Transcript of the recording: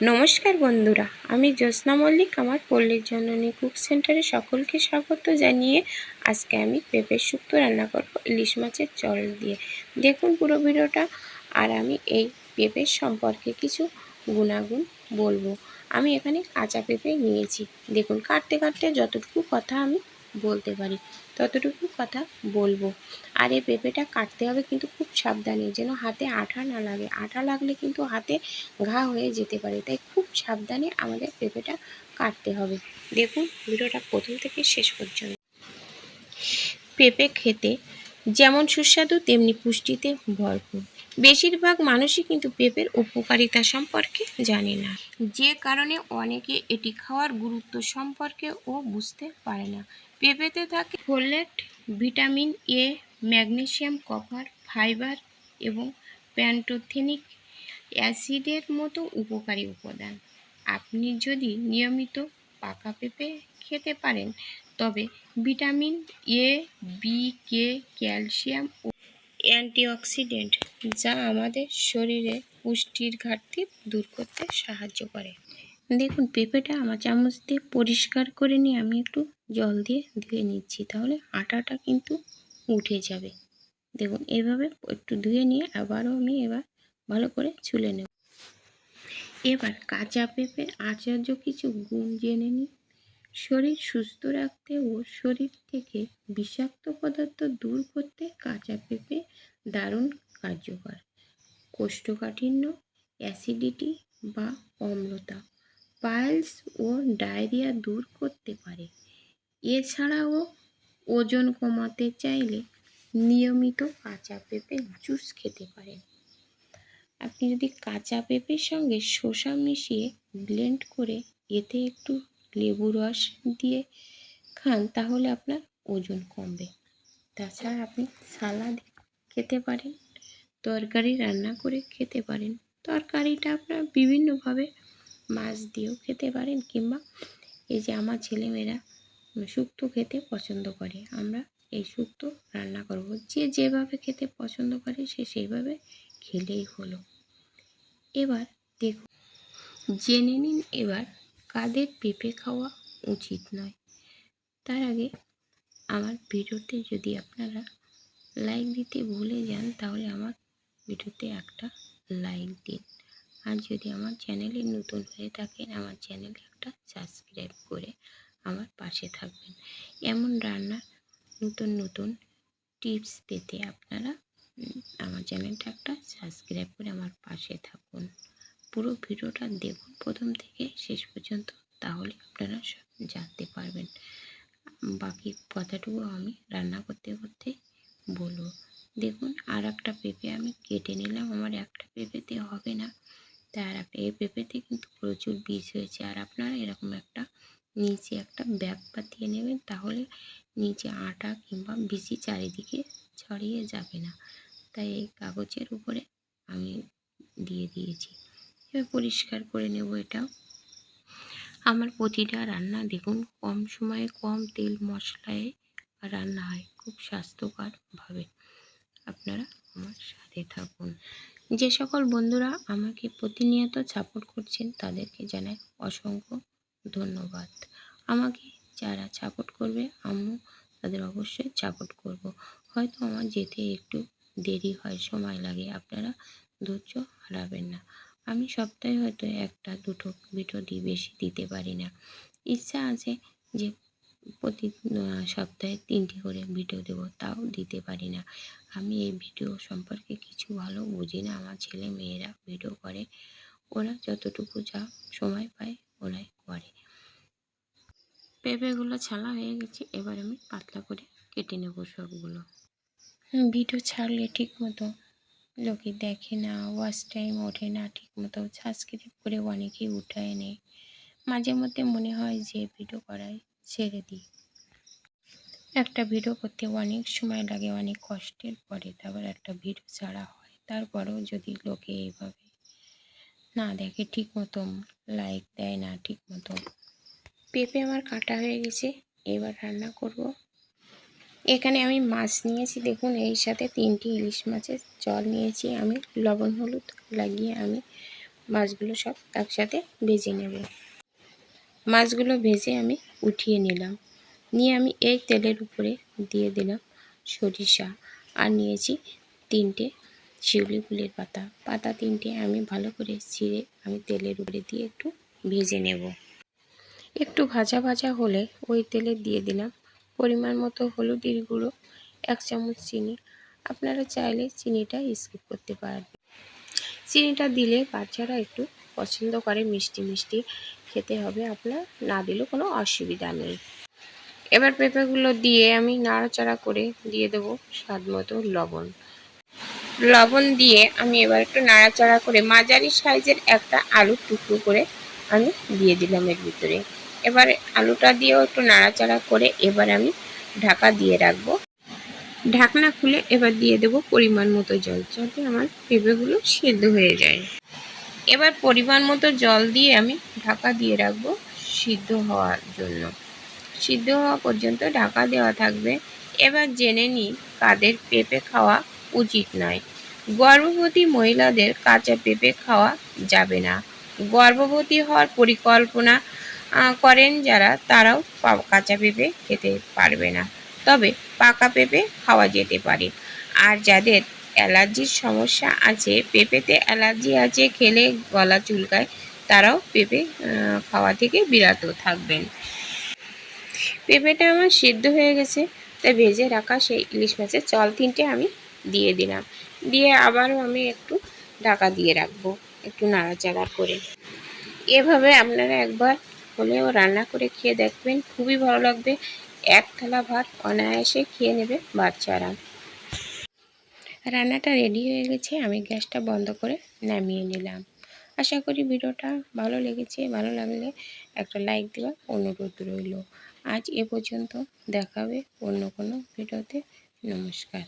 নমস্কার বন্ধুরা, আমি জ্যোৎস্না মল্লিক, আমার পল্লীর জননী কুক সেন্টারে সকলকে স্বাগত জানিয়ে আজকে আমি পেঁপের শুক্তো রান্না করব ইলিশ মাছের জল দিয়ে। দেখুন পুরো ভিডিওটা আর আমি এই পেঁপের সম্পর্কে কিছু গুণাগুণ বলব। আমি এখানে কাঁচা পেঁপে নিয়েছি। দেখুন, কাটতে কাটতে যতটুকু কথা আমি বলতে পারি। ততটুকু কথা বলব। আর এই পেঁপেটা কাটতে হবে কিন্তু খুব সাবধানে, যেন হাতে আঠা না লাগে। আঠা লাগলে কিন্তু হাতে ঘা হয়ে যেতে পারে, তাই খুব সাবধানে আমাদের পেঁপেটা কাটতে হবে। দেখুন, ভিডিওটা প্রথম থেকে শেষ পর্যন্ত। পেঁপে খেতে যেমন সুস্বাদু, তেমনি পুষ্টিতে ভরপুর। বেশিরভাগ মানুষই কিন্তু পেঁপের উপকারিতা সম্পর্কে জানে না। যে কারণে অনেকে এটি খাওয়ার গুরুত্ব সম্পর্কে ও বুঝতে পারে না। পেঁপেতে থাকে folate vitamin A magnesium copper fibre এবং প্যান্টোথেনিক অ্যাসিডের মতো উপকারী উপাদান। আপনি যদি নিয়মিত পাকা পেঁপে খেতে পারেন, তবে vitamin A B K calcium O antioxidant যা আমাদের শরীরে পুষ্টির ঘাটতি দূর করতে সাহায্য করে। দেখুন, পেঁপেটা আমার চামচ দিয়ে পরিষ্কার করে নিয়ে আমি একটু জল দিয়ে ধুয়ে নিচ্ছি। তাহলে আটাটা কিন্তু উঠে যাবে। দেখুন, এভাবে একটু ধুয়ে নিয়ে আবারও আমি এবার ভালো করে ছুলে নেব। এবার কাঁচা পেঁপের আচার্য কিছু গুণ জেনে নিই শরীর সুস্থ রাখতে ও শরীর থেকে বিষাক্ত পদার্থ দূর করতে কাঁচা পেঁপে দারুণ কার্যকর। কোষ্ঠকাঠিন্য, অ্যাসিডিটি বা অম্লতা, পাইলস ও ডায়রিয়া দূর করতে পারে। এছাড়াও ওজন কমাতে চাইলে নিয়মিত কাঁচা পেঁপে জুস খেতে পারেন। আপনি যদি কাঁচা পেঁপের সঙ্গে শসা মিশিয়ে ব্লেন্ড করে এতে একটু লেবু রস দিয়ে খান, তাহলে আপনার ওজন কমবে। তাছাড়া আপনি সালাদ খেতে পারেন, তরকারি রান্না করে খেতে পারেন। তরকারিটা আপনার বিভিন্নভাবে মাছ দিয়েও খেতে পারেন কিংবা এই যে আমার ছেলেমেয়েরা শুক্তো খেতে পছন্দ করে। আমরা এই শুক্তো রান্না করব। যে যেভাবে খেতে পছন্দ করে, সে সেইভাবে খেলেই হলো। এবার দেখুন জেনে নিন এবার কাদের পেঁপে খাওয়া উচিত নয়। তার আগে আমার ভিডিওতে যদি আপনারা লাইক দিতে ভুলে যান, তাহলে আমার ভিডিওতে একটা লাইক দিন। আর যদি আমার চ্যানেলে নতুন হয়ে থাকেন, আমার চ্যানেলে একটা সাবস্ক্রাইব করে আমার পাশে থাকবেন। এমন রান্নার নতুন নতুন টিপস পেতে আপনারা আমার চ্যানেলটা একটা সাবস্ক্রাইব করে আমার পাশে থাকুন। পুরো ভিডিওটা দেখুন প্রথম থেকে শেষ পর্যন্ত, তাহলে আপনারা সব জানতে পারবেন। বাকি কথাটুকু আমি রান্না করতে করতে বলব। দেখুন আর একটা পেঁপে আমি কেটে নিলাম। আমার একটা পেঁপেতে হবে না। একটা এই পেঁপেতে কিন্তু প্রচুর বীজ হয়েছে। আর আপনারা এরকম একটা নিচে একটা ব্যাগ পাতিয়ে নেবেন, তাহলে নিচে আটা কিংবা বিচি চারিদিকে ছড়িয়ে যাবে না। তাই এই কাগজের উপরে আমি দিয়ে দিয়েছি। এবার পরিষ্কার করে নেব এটাও। আমার প্রতিটা রান্না দেখুন, কম সময়ে কম তেল মশলায় রান্না হয়, খুব স্বাস্থ্যকরভাবে। আপনারা আমার সাথে থাকুন। যে সকল বন্ধুরা আমাকে প্রতিনিয়ত সাপোর্ট করছেন, তাদেরকে জানাই অসংখ্য ধন্যবাদ। আমাকে যারা সাপোর্ট করবে, আমিও তাদের অবশ্যই সাপোর্ট করব। হয়তো আমার যেতে একটু দেরি হয়, সময় লাগে, আপনারা ধৈর্য হারাবেন না। আমি সপ্তাহে হয়তো একটা, দুটো ভিডিও দিই বেশি দিতে পারি না। ইচ্ছা আছে যে প্রতি সপ্তাহে তিনটি করে ভিডিও দেবো, তাও দিতে পারি না। আমি এই ভিডিও সম্পর্কে কিছু ভালো বুঝি না। আমার ছেলে মেয়েরা ভিডিও করে, ওরা যতটুকু যা সময় পায়, ওরাই করে পেঁপেগুলো ছালা হয়ে গেছে, এবার আমি পাতলা করে কেটে নেব সবগুলো। ভিডিও ছাড়লে ঠিক মতো, লোকে দেখে না ওয়াচ টাইম ওঠে না, ঠিক মতো সাবস্ক্রাইব করে অনেকেই উঠায় নেয়। মাঝে মধ্যে মনে হয় যে ভিডিও করায় ছেড়ে দিই। একটা ভিডিও করতে অনেক সময় লাগে, অনেক কষ্টের পরে তারপর একটা ভিডিও ছাড়া হয়। তারপরেও যদি লোকে এইভাবে না দেখে ঠিক মতো লাইক দেয় না ঠিক মতো পেঁপে আমার কাটা হয়ে গেছে, এবার রান্না করব। এখানে আমি মাছ নিয়েছি, দেখুন এই সাথে তিনটি ইলিশ মাছের জল নিয়েছি আমি। লবণ, হলুদ লাগিয়ে আমি মাছগুলো সব একসাথে ভেজে নেব। মাছগুলো ভেজে আমি উঠিয়ে নিলাম। নিয়ে আমি এই তেলের উপরে দিয়ে দিলাম সরিষা। আর নিয়েছি তিনটে শিউলি ফুলের পাতা। পাতা তিনটে আমি ভালো করে ছিঁড়ে আমি তেলের উপরে দিয়ে একটু ভেজে নেব। একটু ভাজা ভাজা হলে ওই তেলে দিয়ে দিলাম। পরিমাণ মতো হলুদের গুঁড়ো, এক চামচ চিনি। আপনারা চাইলে চিনিটা স্কিপ করতে পারবেন চিনিটা দিলে বাচ্চারা একটু পছন্দ করে মিষ্টি মিষ্টি খেতে হবে। আপনার না দিলেও কোনো অসুবিধা নেই। এবার পেঁপেগুলো দিয়ে আমি নাড়াচাড়া করে দিয়ে দেবো স্বাদ মতো লবণ। লবণ দিয়ে আমি এবার একটু নাড়াচাড়া করে মাঝারি সাইজের একটা আলুর টুকরো করে আমি দিয়ে দিলাম এর ভিতরে। এবার আলুটা দিয়েও একটু নাড়াচাড়া করে এবার আমি ঢাকা দিয়ে রাখব। ঢাকনা খুলে এবার দিয়ে দেবো পরিমাণ মতো জল, যাতে আমার পেঁপেগুলো সেদ্ধ হয়ে যায়। এবার পরিমাণ মতো জল দিয়ে আমি ঢাকা দিয়ে রাখব সিদ্ধ হওয়ার জন্য। সিদ্ধ হওয়া পর্যন্ত ঢাকা দেওয়া থাকবে। এবার জেনে নিই কাদের পেঁপে খাওয়া উচিত নয়। গর্ভবতী মহিলাদের কাঁচা পেঁপে খাওয়া যাবে না। গর্ভবতী হওয়ার পরিকল্পনা করেন যারা, তারাও কাঁচা পেঁপে খেতে পারবে না। তবে পাকা পেঁপে খাওয়া যেতে পারে। আর যাদের অ্যালার্জির সমস্যা আছে, পেঁপেতে অ্যালার্জি আছে, খেলে গলা চুলকায়, তারাও পেঁপে খাওয়া থেকে বিরত থাকবেন। পেঁপেটা আমার সিদ্ধ হয়ে গেছে, তাই ভেজে রাখা সেই ইলিশ মাছের চল তিনটে আমি দিয়ে দিলাম। দিয়ে আবারও আমি একটু ঢাকা দিয়ে রাখব, একটু নাড়াচাড়া করে। এভাবে আপনারা একবার হলেও রান্না করে খেয়ে দেখবেন, খুবই ভালো লাগবে। এক থালা ভাত অনায়াসে খেয়ে নেবে বাচ্চারা। রান্নাটা রেডি হয়ে গেছে, আমি গ্যাসটা বন্ধ করে নামিয়ে নিলাম। আশা করি ভিডিওটা ভালো লেগেছে, ভালো লাগলে একটা লাইক দেওয়ার অনুরোধ রইল। আজ এ পর্যন্ত দেখাবে অন্য কোনো ভিডিওতে। নমস্কার।